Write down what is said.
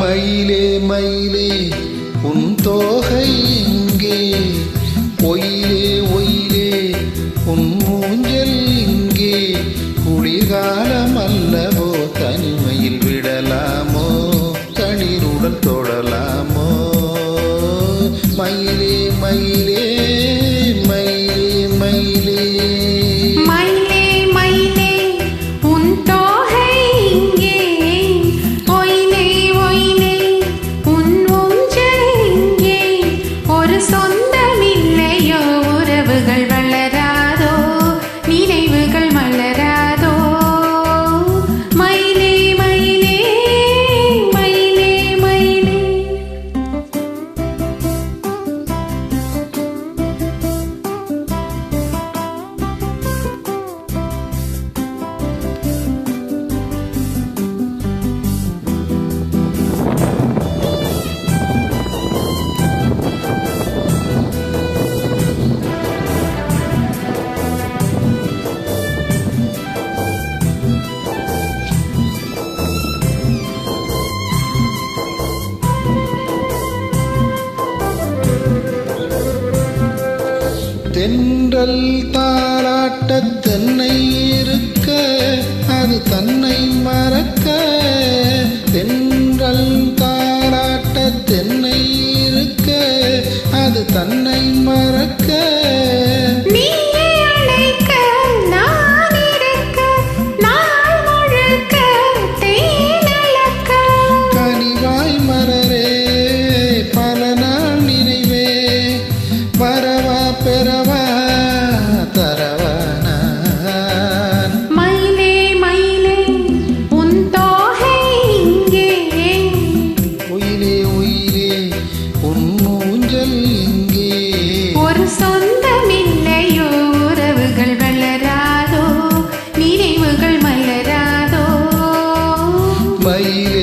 மயிலே மயிலே உன் தோகை இங்கே. ஒயிலே ஒயிலே உன் மூஞ்சல் இங்கே. குளிர்காலம் அல்லவோ தனிமையில் விடலாமோ? தனிருடல் தொடலாமோ? மயிலே மயிலே தென்றல் தாராட்ட தென்னை இருக்கு país.